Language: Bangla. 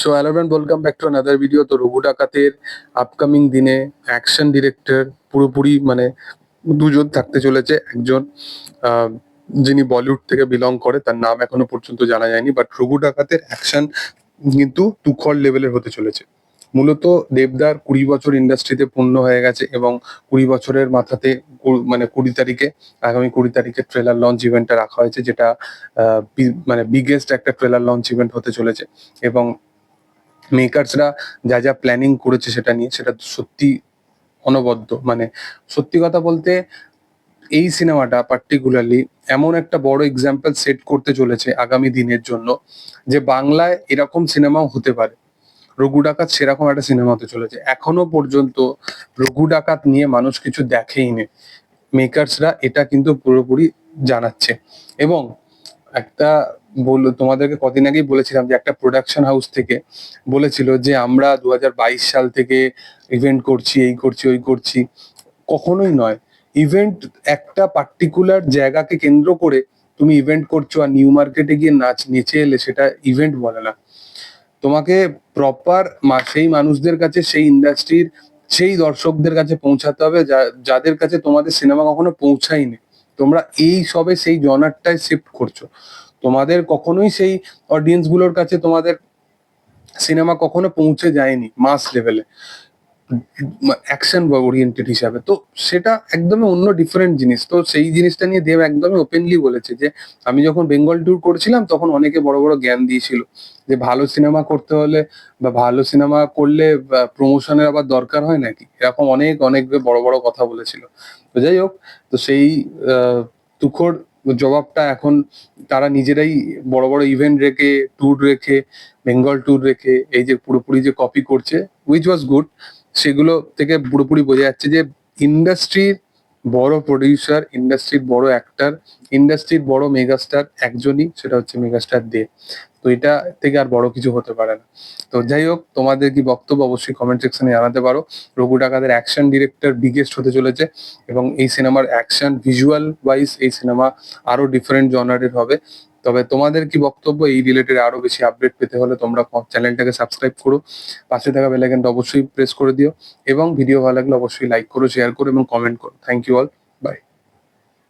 So friend welcome back to another video তো রঘু ডাকাতের আপকামিং দিনে অ্যাকশন ডিরেক্টর পুরোপুরি মানে দুজন থাকতে চলেছে। একজন যিনি বলিউড থেকে বিলং করে, তার নাম এখনও পর্যন্ত জানা যায়নি বাট রঘু ডাকাতের অ্যাকশন কিন্তু তুখর লেভেলের হতে চলেছে। মূলত দেবদার কুড়ি বছর ইন্ডাস্ট্রিতে পূর্ণ হয়ে গেছে এবং কুড়ি বছরের মাথাতে মানে কুড়ি তারিখে, আগামী কুড়ি তারিখে ট্রেলার লঞ্চ ইভেন্টটা রাখা হয়েছে, যেটা মানে বিগেস্ট একটা ট্রেলার লঞ্চ ইভেন্ট হতে চলেছে। এবং মেকার্সরা যা যা প্ল্যানিং করেছে সেটা নিয়ে সেটা সত্যি অনবদ্য। মানে সত্যি কথা বলতে এই সিনেমাটা পার্টিকুলারলি এমন একটা বড় এক্সাম্পল সেট করতে চলেছে আগামী দিনের জন্য যে বাংলায় এরকম সিনেমাও হতে পারে। রঘু ডাকাত সেরকম একটা সিনেমা হতে চলেছে। এখনও পর্যন্ত রঘু ডাকাত নিয়ে মানুষ কিছু দেখেই নে। মেকার্সরা এটা কিন্তু পুরোপুরি জানাচ্ছে। এবং একটা বল তোমাদেরকে কদিন আগেই বলেছিলাম যে একটা প্রোডাকশন হাউস থেকে বলেছিল যে আমরা দুহাজার বাইশ সাল থেকে ইভেন্ট করছি, এই করছি, ওই করছি। কখনোই নয়। ইভেন্ট একটা পার্টিকুলার জায়গাকে কেন্দ্র করে তুমি ইভেন্ট করছ আর নিউ মার্কেটে গিয়ে নাচ, নেচে এলে সেটা ইভেন্ট বলে না। তোমাকে প্রপার সেই মানুষদের কাছে, সেই ইন্ডাস্ট্রির সেই দর্শকদের কাছে পৌঁছাতে হবে যাদের কাছে তোমাদের সিনেমা কখনো পৌঁছায়নি। তোমরা এই সবে সেই জনারটায় শিফট করছ। তোমাদের কখনোই সেই অডিয়েন্সগুলোর কাছে তোমাদের সিনেমা কখনো পৌঁছে যায়নি মাস লেভেলে অ্যাকশন ওরিয়েন্টেড হিসাবে। তো সেটা একদমই অন্য ডিফারেন্ট জিনিস। তো সেই জিনিসটা নিয়ে দেব একদমই ওপেনলি বলেছে যে, আমি যখন বেঙ্গল ট্যুর করছিলাম, তখন অনেকে বড় বড় জ্ঞান দিয়েছিল যে, ভালো সিনেমা করতে হলে বা ভালো সিনেমা করলে প্রমোশনের আবার দরকার হয় নাকি? এরকম অনেক অনেক বড় বড় কথা বলেছিল। তো যাই হোক, তো সেই তুখোর জবাবটা এখন তারা নিজেরাই বড় বড় ইভেন্ট রেখে ট্যুর রেখে বেঙ্গল ট্যুর রেখে, এই যে পুরোপুরি যে কপি করছে উইচ ওয়াজ গুড সেগুলো থেকে পুরোপুরি বোঝা যাচ্ছে যে ইন্ডাস্ট্রির বড় প্রডিউসার ইন্ডাস্ট্রির বড় অ্যাক্টার ইন্ডাস্ট্রির বড় মেগাস্টার একজনই, সেটা হচ্ছে মেগাস্টার দে তো এটা থেকে আর বড় কিছু হতে পারে না। তো যাই হোক, তোমাদের কি বক্তব্য অবশ্যই কমেন্ট সেকশনে জানাতে পারো। রঘু ডাকাতের অ্যাকশন ডিরেক্টর বিগেস্ট হতে চলেছে এবং এই সিনেমার অ্যাকশন ভিজুয়াল ওয়াইজ এই সিনেমা আরও ডিফারেন্ট জনারের হবে। তবে তোমাদের কি বক্তব্য? এই রিলেটেড আরও বেশি আপডেট পেতে হলে তোমরা চ্যানেলটাকে সাবস্ক্রাইব করো। পাশে থাকা বেল আইকনটা অবশ্যই প্রেস করে দিও এবং ভিডিও ভালো লাগলে অবশ্যই লাইক করো শেয়ার করো এবং কমেন্ট করো। Thank you all